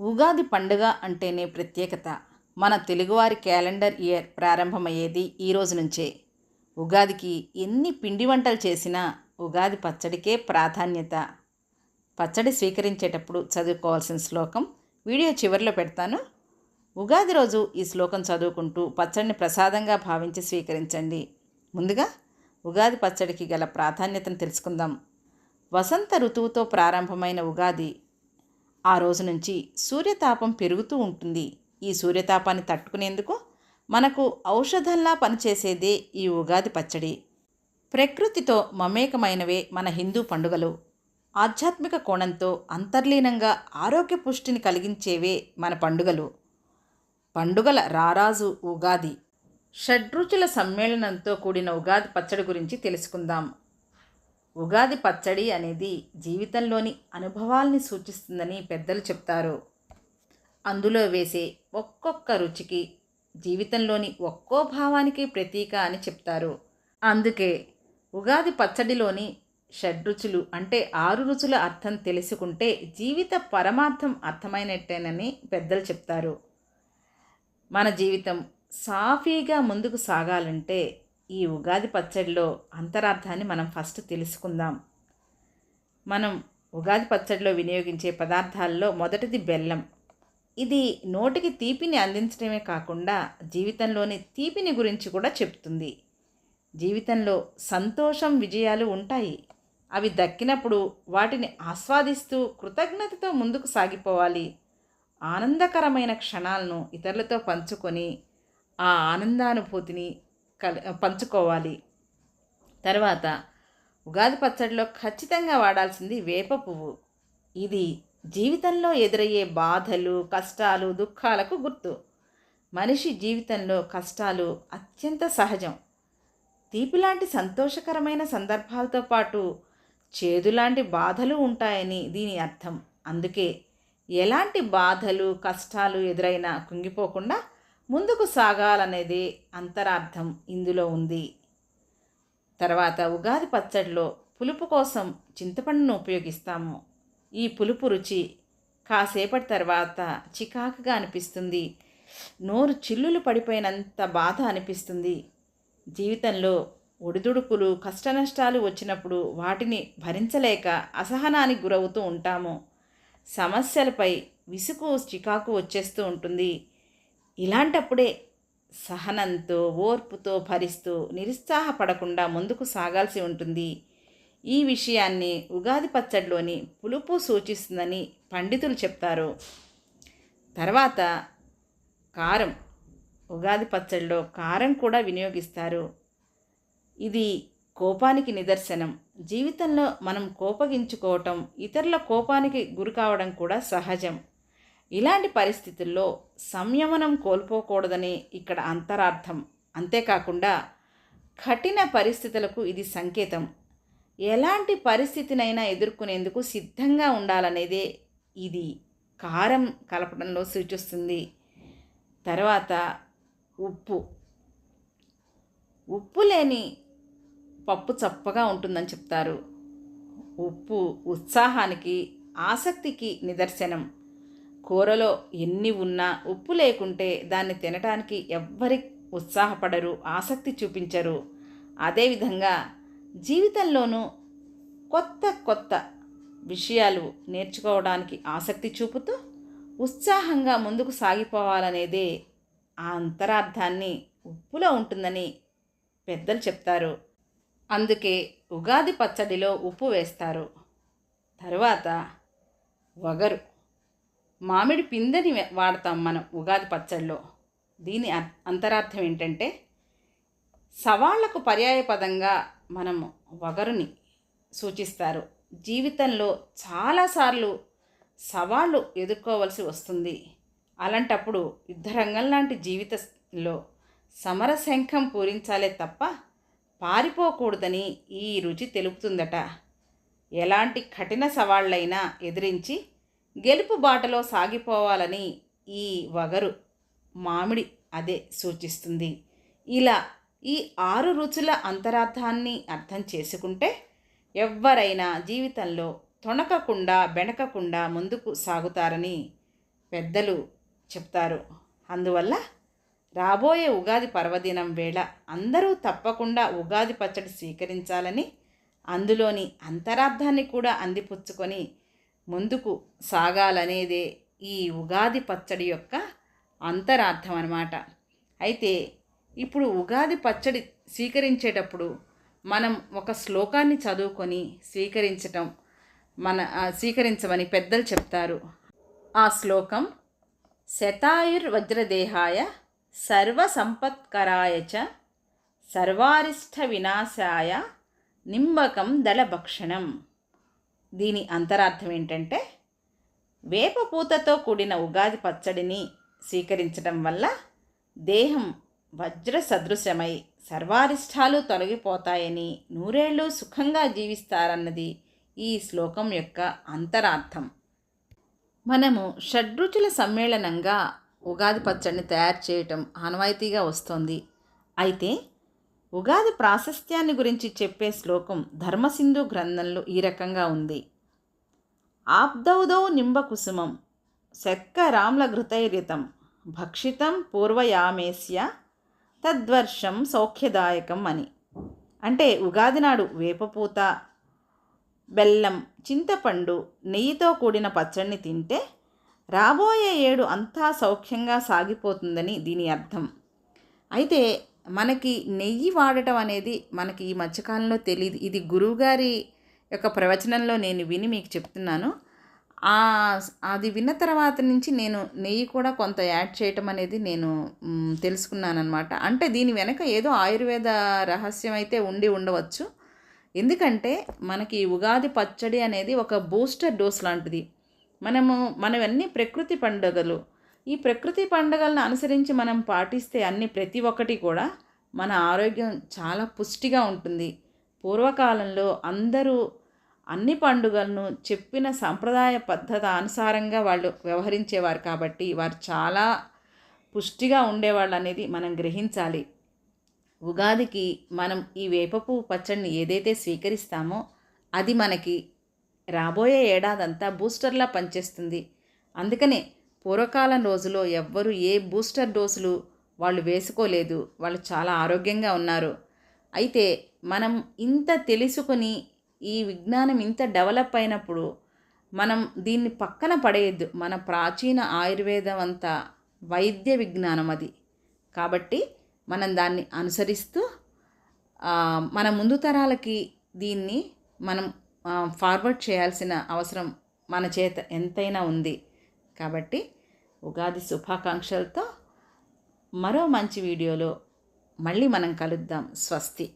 ఉగాది పండుగ అంటేనే ప్రత్యేకత. మన తెలుగువారి క్యాలెండర్ ఇయర్ ప్రారంభమయ్యేది ఈ రోజు నుంచే. ఉగాదికి ఎన్ని పిండి వంటలు చేసినా ఉగాది పచ్చడికే ప్రాధాన్యత. పచ్చడి స్వీకరించేటప్పుడు చదువుకోవాల్సిన శ్లోకం వీడియో చివరిలో పెడతాను. ఉగాది రోజు ఈ శ్లోకం చదువుకుంటూ పచ్చడిని ప్రసాదంగా భావించి స్వీకరించండి. ముందుగా ఉగాది పచ్చడికి గల ప్రాధాన్యతను తెలుసుకుందాం. వసంత ఋతువుతో ప్రారంభమైన ఉగాది ఆ రోజు నుంచి సూర్యతాపం పెరుగుతూ ఉంటుంది. ఈ సూర్యతాపాన్ని తట్టుకునేందుకు మనకు ఔషధంలా పనిచేసేదే ఈ ఉగాది పచ్చడి. ప్రకృతితో మమేకమైనవే మన హిందూ పండుగలు. ఆధ్యాత్మిక కోణంతో అంతర్లీనంగా ఆరోగ్య పుష్టిని కలిగించేవే మన పండుగలు. పండుగల రారాజు ఉగాది. షడ్రుచుల సమ్మేళనంతో కూడిన ఉగాది పచ్చడి గురించి తెలుసుకుందాం. ఉగాది పచ్చడి అనేది జీవితంలోని అనుభవాల్ని సూచిస్తుందని పెద్దలు చెప్తారు. అందులో వేసే ఒక్కొక్క రుచికి జీవితంలోని ఒక్కో భావానికి ప్రతీక అని చెప్తారు. అందుకే ఉగాది పచ్చడిలోని షడ్రుచులు అంటే ఆరు రుచుల అర్థం తెలుసుకుంటే జీవిత పరమార్థం అర్థమైనట్టేనని పెద్దలు చెప్తారు. మన జీవితం సాఫీగా ముందుకు సాగాలంటే ఈ ఉగాది పచ్చడిలో అంతరార్థాన్ని మనం ఫస్ట్ తెలుసుకుందాం. మనం ఉగాది పచ్చడిలో వినియోగించే పదార్థాల్లో మొదటిది బెల్లం. ఇది నోటికి తీపిని అందించడమే కాకుండా జీవితంలోని తీపిని గురించి కూడా చెప్తుంది. జీవితంలో సంతోషం విజయాలు ఉంటాయి. అవి దక్కినప్పుడు వాటిని ఆస్వాదిస్తూ కృతజ్ఞతతో ముందుకు సాగిపోవాలి. ఆనందకరమైన క్షణాలను ఇతరులతో పంచుకొని ఆ ఆనందానుభూతిని కలి పంచుకోవాలి. తర్వాత ఉగాది పచ్చడిలో ఖచ్చితంగా వాడాల్సింది వేప పువ్వు. ఇది జీవితంలో ఎదురయ్యే బాధలు కష్టాలు దుఃఖాలకు గుర్తు. మనిషి జీవితంలో కష్టాలు అత్యంత సహజం. తీపిలాంటి సంతోషకరమైన సందర్భాలతో పాటు చేదులాంటి బాధలు ఉంటాయని దీని అర్థం. అందుకే ఎలాంటి బాధలు కష్టాలు ఎదురైనా కుంగిపోకుండా ముందుకు సాగాలనేది అంతరార్థం ఇందులో ఉంది. తర్వాత ఉగాది పచ్చడిలో పులుపు కోసం చింతపండును ఉపయోగిస్తాము. ఈ పులుపు రుచి కాసేపటి తర్వాత చికాకుగా అనిపిస్తుంది. నోరు చిల్లులు పడిపోయినంత బాధ అనిపిస్తుంది. జీవితంలో ఒడిదుడుకులు కష్టనష్టాలు వచ్చినప్పుడు వాటిని భరించలేక అసహనానికి గురవుతూ ఉంటాము. సమస్యలపై విసుగు చికాకు వచ్చేస్తూ ఉంటుంది. ఇలాంటప్పుడే సహనంతో ఓర్పుతో భరిస్తూ నిరుత్సాహపడకుండా ముందుకు సాగాల్సి ఉంటుంది. ఈ విషయాన్ని ఉగాది పచ్చడిలోని పులుపు సూచిస్తుందని పండితులు చెప్తారు. తర్వాత కారం. ఉగాది పచ్చడిలో కారం కూడా వినియోగిస్తారు. ఇది కోపానికి నిదర్శనం. జీవితంలో మనం కోపగించుకోవటం ఇతరుల కోపానికి గురి కావడం కూడా సహజం. ఇలాంటి పరిస్థితుల్లో సంయమనం కోల్పోకూడదని ఇక్కడ అంతరార్థం. అంతేకాకుండా కఠిన పరిస్థితులకు ఇది సంకేతం. ఎలాంటి పరిస్థితినైనా ఎదుర్కొనేందుకు సిద్ధంగా ఉండాలనేదే ఇది కారం కలపడంలో సూచిస్తుంది. తర్వాత ఉప్పు. ఉప్పు లేని పప్పు చప్పగా ఉంటుందని చెప్తారు. ఉప్పు ఉత్సాహానికి ఆసక్తికి నిదర్శనం. కూరలో ఎన్ని ఉన్నా ఉప్పు లేకుంటే దాన్ని తినటానికి ఎవ్వరి ఉత్సాహపడరు ఆసక్తి చూపించరు. అదేవిధంగా జీవితంలోనూ కొత్త కొత్త విషయాలు నేర్చుకోవడానికి ఆసక్తి చూపుతూ ఉత్సాహంగా ముందుకు సాగిపోవాలనేదే ఆ అంతరార్థాన్ని ఉప్పులో ఉంటుందని పెద్దలు చెప్తారు. అందుకే ఉగాది పచ్చడిలో ఉప్పు వేస్తారు. తరువాత వగరు. మామిడి పిందెని వాడతాం మనం ఉగాది పచ్చడిలో దీని అంతరార్థం ఏంటంటే సవాళ్ళకు పర్యాయపదంగా మనము వగరుని సూచిస్తారు. జీవితంలో చాలాసార్లు సవాళ్ళు ఎదుర్కోవలసి వస్తుంది. అలాంటప్పుడు యుద్ధరంగం లాంటి జీవితంలో సమరశంఖం పూరించాలే తప్ప పారిపోకూడదని ఈ రుచి తెలుపుతుందట. ఎలాంటి కఠిన సవాళ్ళైనా ఎదిరించి గెలుపు బాటలో సాగిపోవాలని ఈ వగరు మామిడి అదే సూచిస్తుంది. ఇలా ఈ ఆరు రుచుల అంతరార్థాన్ని అర్థం చేసుకుంటే ఎవ్వరైనా జీవితంలో తొణకకుండా బెణకకుండా ముందుకు సాగుతారని పెద్దలు చెప్తారు. అందువల్ల రాబోయే ఉగాది పర్వదినం వేళ అందరూ తప్పకుండా ఉగాది పచ్చడి స్వీకరించాలని అందులోని అంతరార్థాన్ని కూడా అందిపుచ్చుకొని ముందుకు సాగాలనేదే ఈ ఉగాది పచ్చడి యొక్క అంతరార్థం అన్నమాట. అయితే ఇప్పుడు ఉగాది పచ్చడి స్వీకరించేటప్పుడు మనం ఒక శ్లోకాన్ని చదువుకొని స్వీకరించటం మన స్వీకరించమని పెద్దలు చెప్తారు. ఆ శ్లోకం శతాయుర్వజ్రదేహాయ సర్వసంపత్కరాయ చ సర్వారిష్ట వినాశాయ నింబకం దళభక్షణం దీని అంతరార్థం ఏంటంటే వేప పూతతో కూడిన ఉగాది పచ్చడిని స్వీకరించడం వల్ల దేహం వజ్ర సదృశమై సర్వారిష్టాలు తొలగిపోతాయని నూరేళ్ళు సుఖంగా జీవిస్తారన్నది ఈ శ్లోకం యొక్క అంతరార్థం. మనము షడ్రుచుల సమ్మేళనంగా ఉగాది పచ్చడిని తయారు చేయటం ఆనవాయితీగా వస్తోంది. అయితే ఉగాది ప్రాశస్త్యాన్ని గురించి చెప్పే శ్లోకం ధర్మసింధు గ్రంథంలో ఈ రకంగా ఉంది. ఆబ్దౌదౌ నింబకుసుమం శక్కరామ్ల ఘృతైరితం భక్షితం పూర్వయామేస్య తద్వర్షం సౌఖ్యదాయకం అని. అంటే ఉగాది నాడు వేపపూత బెల్లం చింతపండు నెయ్యితో కూడిన పచ్చడిని తింటే రాబోయే ఏడు అంతా సౌఖ్యంగా సాగిపోతుందని దీని అర్థం. అయితే మనకి నెయ్యి వాడటం అనేది మనకి ఈ మధ్యకాలంలో తెలియదు ఇది గురువుగారి యొక్క ప్రవచనంలో నేను విని మీకు చెప్తున్నాను. అది విన్న తర్వాత నుంచి నేను నెయ్యి కూడా కొంత యాడ్ చేయటం అనేది నేను మ్, తెలుసుకున్నాను అనమాట అంటే దీని వెనక ఏదో ఆయుర్వేద రహస్యం అయితే ఉండి ఉండవచ్చు. ఎందుకంటే మనకి ఉగాది పచ్చడి అనేది ఒక బూస్టర్ డోస్ లాంటిది. మనము మనవన్నీ ప్రకృతి పండుగలు. ఈ ప్రకృతి పండుగలను అనుసరించి మనం పాటిస్తే అన్ని ప్రతి ఒక్కటి కూడా మన ఆరోగ్యం చాలా పుష్టిగా ఉంటుంది. పూర్వకాలంలో అందరూ అన్ని పండుగలను చెప్పిన సంప్రదాయ పద్ధతి అనుసారంగా వాళ్ళు వ్యవహరించేవారు కాబట్టి వారు చాలా పుష్టిగా ఉండేవాళ్ళు అనేది మనం గ్రహించాలి. ఉగాదికి మనం ఈ వేపపు పచ్చడిని ఏదైతే స్వీకరిస్తామో అది మనకి రాబోయే ఏడాదంతా బూస్టర్లా పనిచేస్తుంది. అందుకనే పూర్వకాలం రోజులో ఎవ్వరు ఏ బూస్టర్ డోసులు వాళ్ళు వేసుకోలేదు. వాళ్ళు చాలా ఆరోగ్యంగా ఉన్నారు. అయితే మనం ఇంత తెలుసుకుని ఈ విజ్ఞానం ఇంత డెవలప్ అయినప్పుడు మనం దీన్ని పక్కన పడేయద్దు. మన ప్రాచీన ఆయుర్వేదం అంతా వైద్య విజ్ఞానం అది. కాబట్టి మనం దాన్ని అనుసరిస్తూ మన ముందు తరాలకి దీన్ని మనం ఫార్వర్డ్ చేయాల్సిన అవసరం మన చేత ఎంతైనా ఉంది. కాబట్టి ఉగాది శుభాకాంక్షలతో మరో మంచి వీడియోలో మళ్ళీ మనం కలుద్దాం. స్వస్తి.